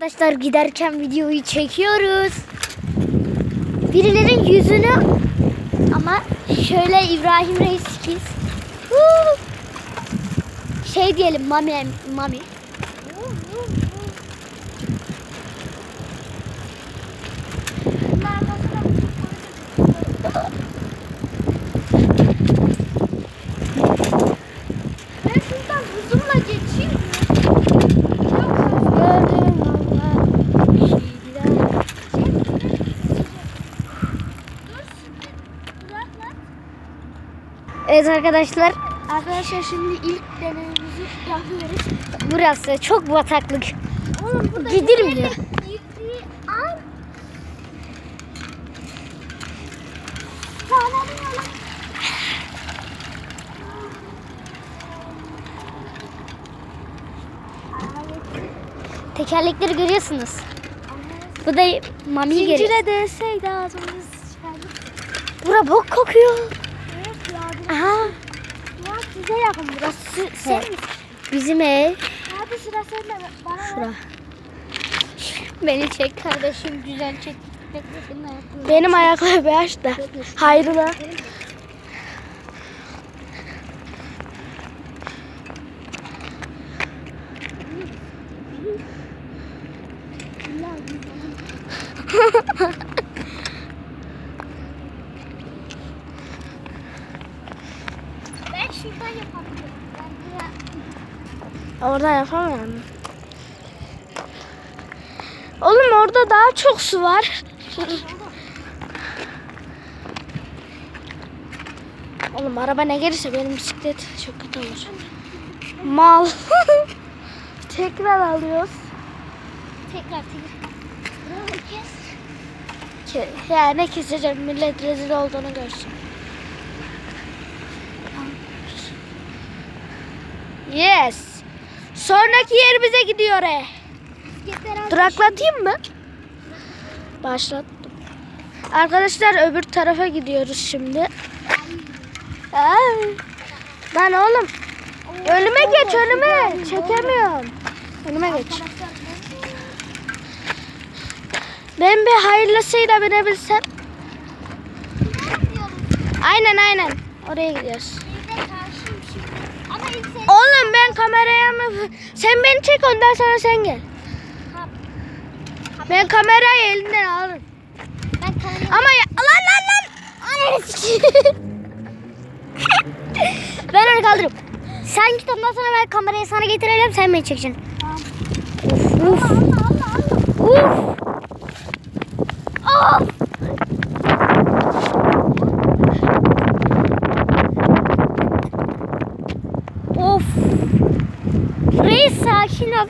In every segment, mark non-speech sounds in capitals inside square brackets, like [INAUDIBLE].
Arkadaşlar giderken videoyu çekiyoruz. Birilerin yüzünü ama şöyle İbrahim Reis. Huu! Şey diyelim mami mami. Evet arkadaşlar Arkadaşlar şimdi ilk deneyimizi yapıyoruz. burası çok bataklık. Oğlum burada oğlum. Tekerlekleri görüyorsunuz. Bu da mami görüyor. Zincire değseydi ağzımız. Bura bok kokuyor. Evet. Aha Ya size yakın burası. Sen misin? bizim ev. Hadi sıra sende. Bana ver. Şura. Beni çek kardeşim güzel çek. Benim ayaklar beyaz da. Hayrına. Ben Orada yapamıyorum. Oğlum orada daha çok su var. Oğlum araba ne gelirse benim bisiklet çok kötü olur. Mal. [LAUGHS] Tekrar alıyoruz. Tekrar tekrar. Kes. Ke- Ya ne keseceğim millet rezil olduğunu görsün. Yes. Sonraki yerimize gidiyor. e. Duraklatayım mı? Başlattım. Arkadaşlar öbür tarafa gidiyoruz şimdi. Ay. Lan oğlum. Önüme geç önüme. Çekemiyorum. Önüme geç. Ben bir hayırlısıyla binebilsem. Aynen aynen. Oraya gidiyoruz. Oğlum ben kameraya mı? Sen beni çek ondan sonra sen gel. Ben kamerayı elinden alırım. ben kamerayı Ama ya, lan lan lan. [LAUGHS] Ben onu kaldırırım. Sen git ondan sonra ben kamerayı sana getirelim sen beni çekeceksin. Uf. Uf. Of. Reis sakin ol.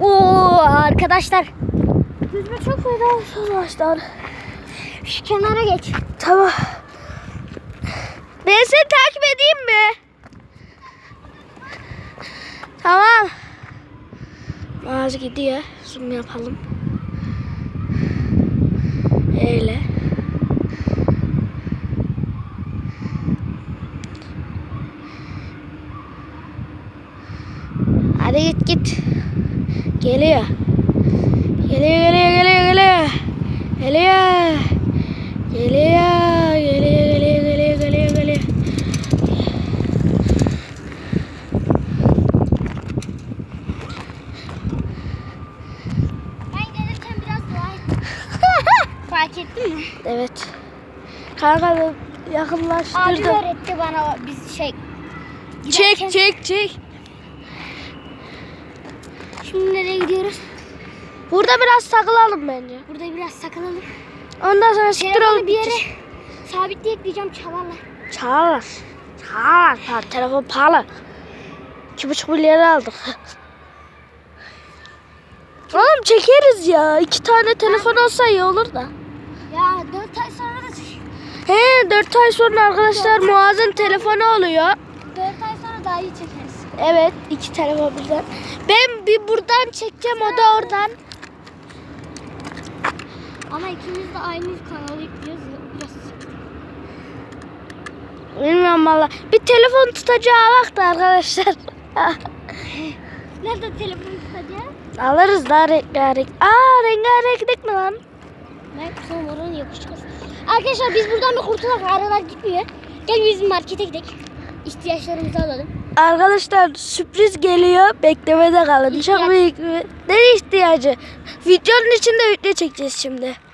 Oo arkadaşlar Yüzme çok fena arkadaşlar. şu kenara geç. Tamam. Ben seni takip edeyim mi? Tamam. Ağzı gidiyor. Zoom yapalım. Öyle. Hadi git git. Geliyor. Geliyor geliyor geliyor geliyor. Geliyor. Geliyor. Geliyor geliyor geliyor geliyor geliyor. Ben gelirken biraz dua et. [LAUGHS] Fark ettin mi? Evet. Kanka bir Abi yakınlaştırdım. öğretti bana biz şey. Çek giderken- çek çek. Şimdi nereye gidiyoruz? Burada biraz takılalım bence. Burada biraz sakınalım. Ondan sonra siktir olup bir yere sabitleyip diyeceğim çalarlar. Çağırlar. Çağırlar. Ha, telefon pahalı. İki buçuk milyar aldık. Oğlum çekeriz ya. İki tane telefon olsa iyi olur da. Ya dört ay sonra da. He dört ay sonra arkadaşlar Muaz'ın telefonu oluyor. Dört ay sonra daha iyi çekeriz. Evet iki telefon birden. Ben bir buradan çekeceğim o da oradan. Ama ikimiz de aynı kanalı yüklüyoruz. ya, Biraz Bilmiyorum valla. Bir telefon tutacağı bak da arkadaşlar. [LAUGHS] Nerede telefon tutacağız? Alırız daha rengarenk. Aa rengarenk mi lan? Ben son oranı yapışacağız. Arkadaşlar biz buradan bir kurtulak. Aralar gitmiyor. Gel biz markete gidelim. İhtiyaçlarımızı alalım. Arkadaşlar sürpriz geliyor. Beklemede kalın. İhtiyaç. Çok büyük bir... Ne ihtiyacı? Videonun içinde video çekeceğiz şimdi.